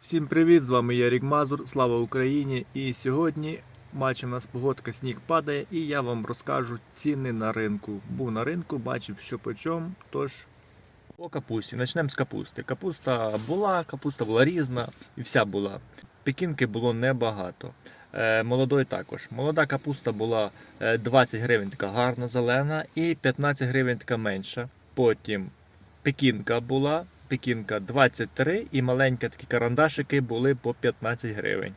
Всім привіт! З вами я Рік Мазур. Слава Україні! І сьогодні бачимо, у нас погодка, сніг падає, і я вам розкажу ціни на ринку. Був на ринку, бачив, що по чому. Тож по капусті. Почнемо з капусти. Капуста була, капуста була різна і вся була. Пекінки було небагато. Е, молодої також. Молода капуста була е, 20 гривень, така гарна зелена, і 15 гривень така менша. Потім пекінка була, пекінка 23 і маленькі такі карандашики були по 15 гривень.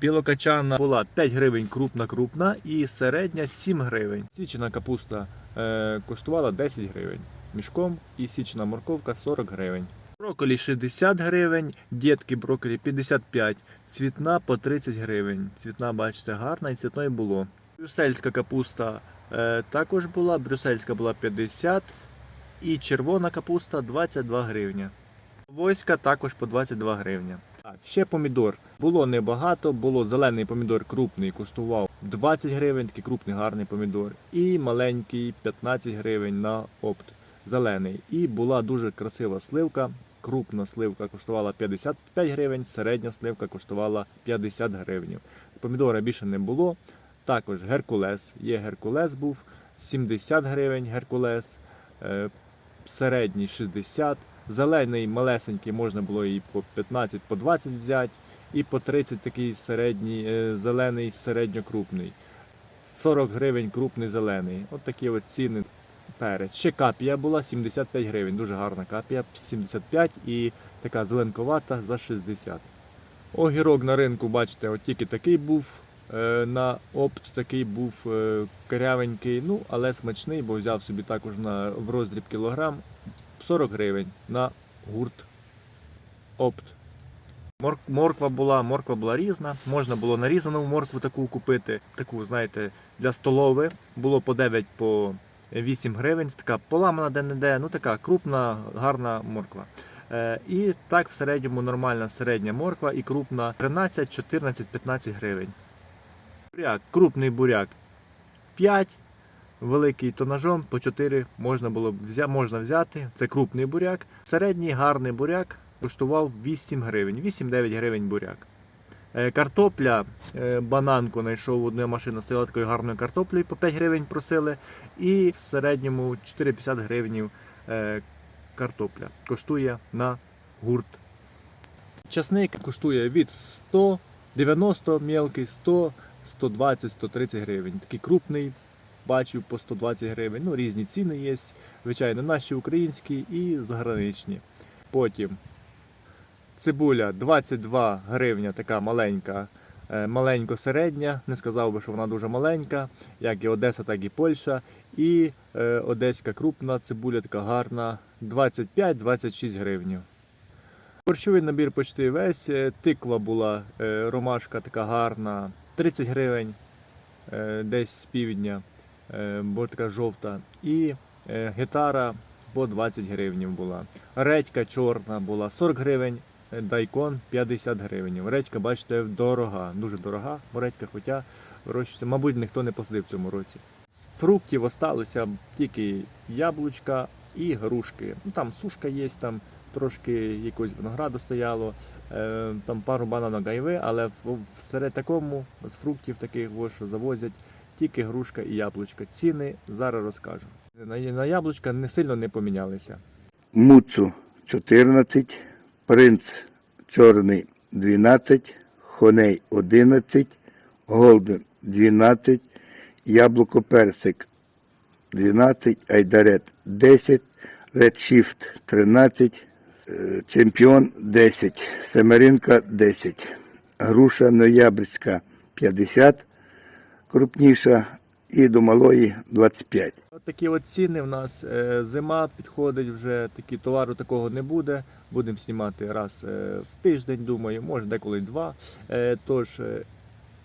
Білокачана була 5 гривень крупна крупна і середня 7 гривень. Січена капуста е, коштувала 10 гривень мішком і січена морковка 40 гривень. Брокколі 60 гривень, дітки брокколі 55, цвітна по 30 гривень. Цвітна, бачите, гарна і цвітної було. Брюссельська капуста е, також була, брюссельська була 50 і червона капуста 22 гривня. Воська також по 22 гривня. Так, ще помідор. Було небагато, було зелений помідор крупний, коштував 20 гривень, такий крупний гарний помідор. І маленький 15 гривень на опт. Зелений. І була дуже красива сливка. Крупна сливка коштувала 55 гривень, середня сливка коштувала 50 гривень. Помідора більше не було. Також Геркулес. Є Геркулес був 70 гривень Геркулес, е, середній 60. Зелений малесенький можна було і по 15, по 20 взяти, і по 30 такий середній, е, зелений середньокрупний. 40 гривень крупний зелений. От такі от ціни. Перець. Ще капія була 75 гривень. Дуже гарна капія. 75 і така зеленковата за 60. Огірок на ринку, бачите, от тільки такий був. Е, На опт такий був е, корявенький, ну але смачний, бо взяв собі також на, в роздріб кілограм 40 гривень на гурт опт. Мор- Морква була, морква була різна. Можна було нарізану моркву таку купити. Таку, знаєте, для столови. Було по 9 по 8 гривень. Така поламана де-не-де, ну така крупна, гарна морква. Е, і так в середньому нормальна середня морква і крупна 13, 14, 15 гривень. Буряк, крупний буряк 5, великий тонажом по 4 можна було можна взяти. Це крупний буряк. Середній гарний буряк коштував 8 гривень, 8-9 гривень буряк. Е, Картопля, е, бананку знайшов одна машина, стояла такою гарною картоплею, по 5 гривень просили. І в середньому 4,50 гривень картопля коштує на гурт. Часник коштує від 190 мелкий, 100, 120, 130 гривень. Такий крупний, бачу по 120 гривень. Ну, різні ціни є. Звичайно, наші українські і заграничні. Потім цибуля 22 гривня, така маленька, е, маленько-середня. Не сказав би, що вона дуже маленька, як і Одеса, так і Польща. І е, одеська крупна цибуля така гарна 25-26 гривень. Борщовий набір почти весь. Е, Тиква була е, ромашка така гарна, 30 гривень, е, десь з півдня, е, бо така жовта. І е, гітара по 20 гривень була. Редька чорна була 40 гривень, дайкон 50 гривень. Редька, бачите, дорога, дуже дорога. Редька, хоча вирощується, мабуть, ніхто не посадив в цьому році. З фруктів осталися тільки яблучка і грушки. Ну, там сушка є, там трошки якогось винограду стояло, е, там пару бананок гайви, але в, серед такому з фруктів таких, що завозять тільки грушка і яблучка. Ціни зараз розкажу. На, на яблучка не сильно не помінялися. Муцу 14, принц чорний 12, хоней 11, голден 12, яблуко персик 12, айдарет 10, редшіфт 13, е, чемпіон 10, семеринка 10, груша ноябрьська 50, крупніша і до малої 25. От такі от ціни в нас. Е, Зима підходить вже, такі товару такого не буде. Будемо знімати раз е, в тиждень, думаю, може деколи два. Тож,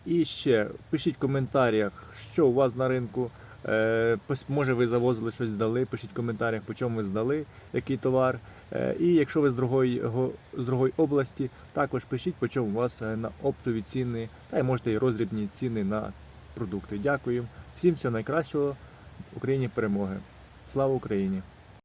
і ще пишіть в коментарях, що у вас на ринку. Е, Може ви завозили щось здали, пишіть в коментарях, по чому ви здали, який товар. Е, І якщо ви з другої, з другої області, також пишіть, по чому у вас е, на оптові ціни, та й можете і роздрібні ціни на продукти. Дякую. Всім всього найкращого. Україні перемоги. Слава Україні!